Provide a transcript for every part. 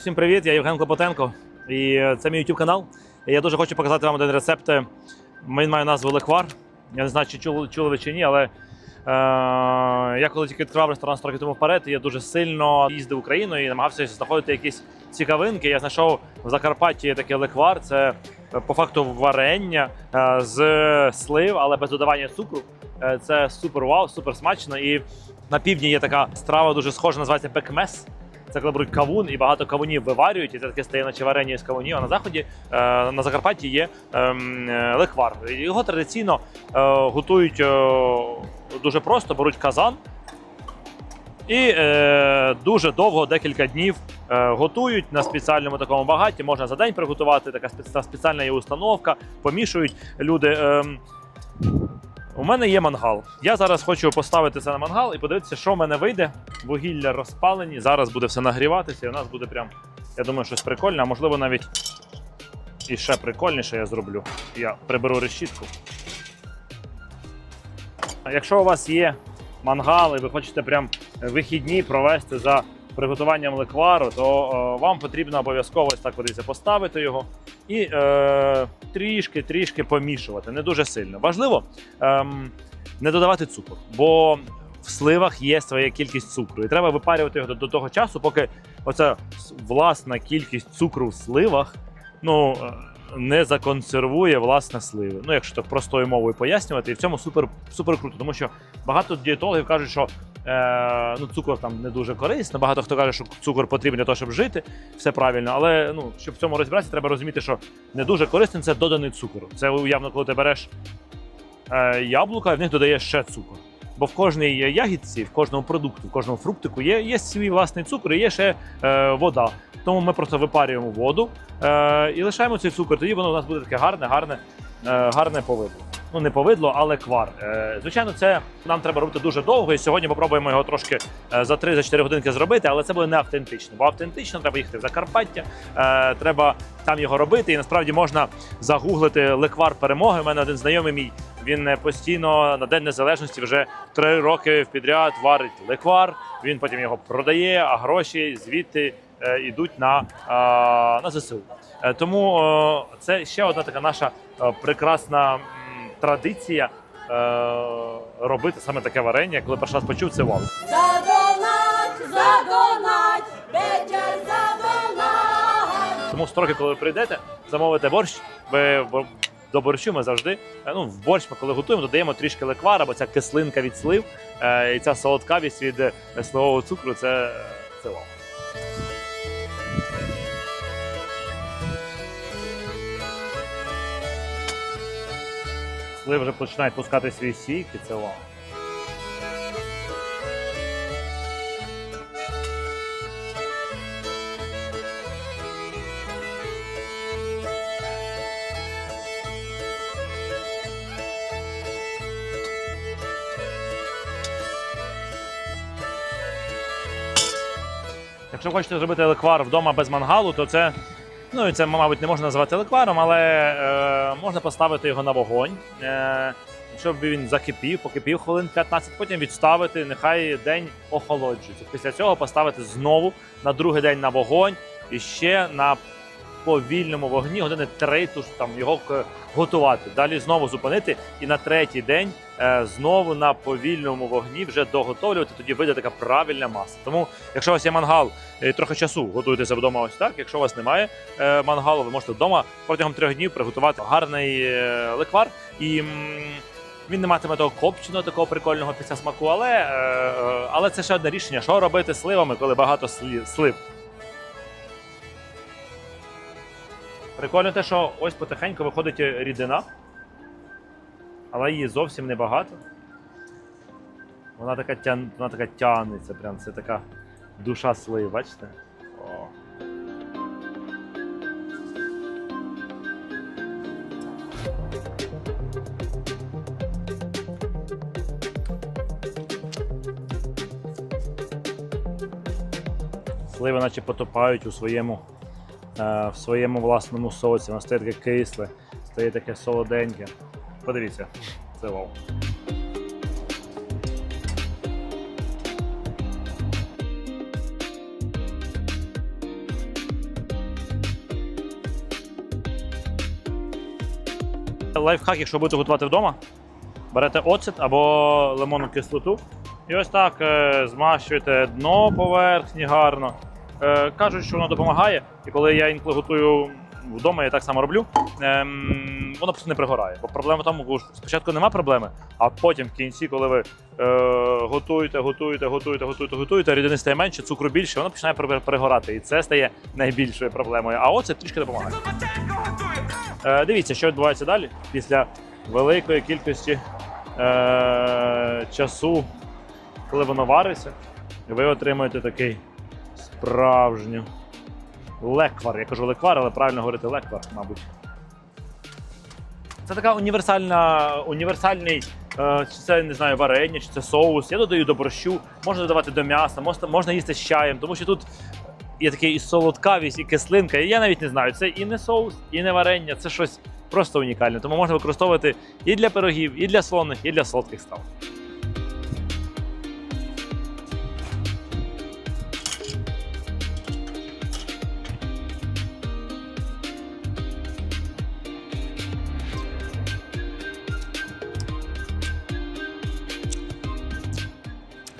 Всім привіт, я Євген Клопотенко, і е, це мій YouTube канал. І я дуже хочу показати вам один рецепт. Він має назву Леквар. Я не знаю, чи чули, ви чи ні, але е, я коли тільки відкривав ресторан 100 років тому вперед, я дуже сильно їздив Україною і намагався знаходити якісь цікавинки. Я знайшов в Закарпатті таке леквар. Це е, по факту варення е, з слив, але без додавання цукру. Е, це супер вау, супер смачно. І на півдні є така страва дуже схожа, називається пекмес. Це коли беруть кавун і багато кавунів виварюють, і це таке стає наче варення з кавунів. А на заході е, на Закарпатті є ем, е, леквар. Його традиційно е, готують е, дуже просто, беруть казан. І е, дуже довго, декілька днів е, готують на спеціальному такому багаті. Можна за день приготувати. Така спеціальна є установка. Помішують люди. ем, у мене є мангал. Я зараз хочу поставити це на мангал і подивитися, що в мене вийде. Вугілля розпалені. Зараз буде все нагріватися, і у нас буде прям, я думаю, щось прикольне, а можливо навіть і ще прикольніше я зроблю. Я приберу решітку. Якщо у вас є мангал і ви хочете прям вихідні провести за приготуванням леквару, то е, вам потрібно обов'язково ось так подивіться, поставити його і е, трішки-трішки помішувати. Не дуже сильно. Важливо ем, не додавати цукор, бо в сливах є своя кількість цукру. І треба випарювати його до, до того часу, поки оця власна кількість цукру в сливах ну, е, не законсервує власне сливи. Ну, якщо так простою мовою пояснювати, і в цьому супер, супер круто, тому що багато дієтологів кажуть, що е, ну, цукор там не дуже корисно. Багато хто каже, що цукор потрібен для того, щоб жити, все правильно. Але ну, щоб в цьому розібратися, треба розуміти, що не дуже корисним це доданий цукор. Це уявно, коли ти береш е, яблука, в них додаєш ще цукор. Бо в кожній ягідці, в кожному продукту, в кожному фруктику є, є свій власний цукор і є ще е, вода. Тому ми просто випарюємо воду е, і лишаємо цей цукор. Тоді воно у нас буде таке гарне, гарне, е, гарне повидло. Ну, не повидло, але квар. Е, звичайно, це нам треба робити дуже довго. І сьогодні попробуємо його трошки е, за 3-4 годинки зробити, але це буде не автентично. Бо автентично треба їхати в Закарпаття, е, треба там його робити. І насправді можна загуглити леквар перемоги. У мене один знайомий мій. Він постійно на День Незалежності вже три роки в підряд варить леквар. Він потім його продає, а гроші звідти йдуть на, на ЗСУ. Тому це ще одна така наша прекрасна традиція е, робити саме таке варення. Коли перший раз почув, це вау. Задонать, задонать, вечір задонать. Тому строки, коли ви прийдете, замовите борщ, ви до борщу ми завжди е, ну, в борщ, ми коли готуємо, додаємо трішки леквара, бо ця кислинка від слив е, і ця солодкавість від е, сливового цукру це, це вау. Сливи вже починають пускати свій сік, і це вау. Якщо хочете зробити леквар вдома без мангалу, то це, ну і це, мабуть, не можна назвати лекваром, але е, можна поставити його на вогонь, е, щоб він закипів, покипів хвилин 15, потім відставити, нехай день охолоджується. Після цього поставити знову на другий день на вогонь і ще на повільному вогні години три, тож там його готувати. Далі знову зупинити і на третій день е, знову на повільному вогні вже доготовлювати. Тоді вийде така правильна маса. Тому, якщо у вас є мангал, і трохи часу готуєтеся вдома ось так. Якщо у вас немає е, мангалу, ви можете вдома протягом трьох днів приготувати гарний е, леквар. І він не матиме того копченого, такого прикольного після смаку, але, е, е, але це ще одне рішення, що робити сливами, коли багато слив. Прикольно те, що ось потихеньку виходить рідина, але її зовсім небагато. Вона така тян... вона така тянеться, прям це така душа слив, бачите? О. Сливи наче потопають у своєму, в своєму власному соці, воно стає таке кисле, стає таке солоденьке. Подивіться, це вау. Лайфхак, якщо будете готувати вдома, берете оцет або лимонну кислоту і ось так е, змащуєте дно поверхні гарно. Е, кажуть, що воно допомагає. І коли я інколи готую вдома, я так само роблю. Ем, воно просто не пригорає. Бо проблема в тому, що спочатку нема проблеми, а потім в кінці, коли ви е, готуєте, готуєте, готуєте, готуєте, готуєте, рідини стає менше, цукру більше, воно починає при- перегорати. І це стає найбільшою проблемою. А оце трішки допомагає. Е, дивіться, що відбувається далі після великої кількості е, часу, коли воно вариться, ви отримуєте такий справжню леквар. Я кажу леквар, але правильно говорити леквар, мабуть. Це така універсальна, універсальний, е, чи це не знаю, варення, чи це соус. Я додаю до борщу, можна додавати до м'яса, можна, можна їсти з чаєм, тому що тут є такий і солодкавість, і кислинка. І я навіть не знаю, це і не соус, і не варення, це щось просто унікальне. Тому можна використовувати і для пирогів, і для слоних, і для солодких страв.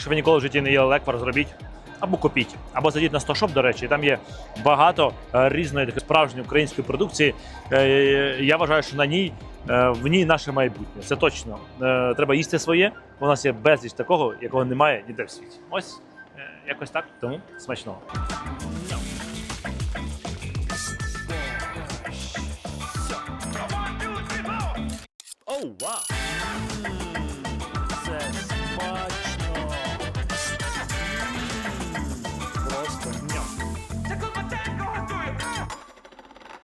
Якщо ви ніколи в житті не їли леквар, зробіть або купіть, або зайдіть на 100 шоп, до речі, там є багато е, різної такої справжньої української продукції. Е, Я вважаю, що на ній е, в ній наше майбутнє. Це точно. Треба їсти своє. У нас є безліч такого, якого немає ніде в світі. Ось якось так. Тому смачного. Oh, wow.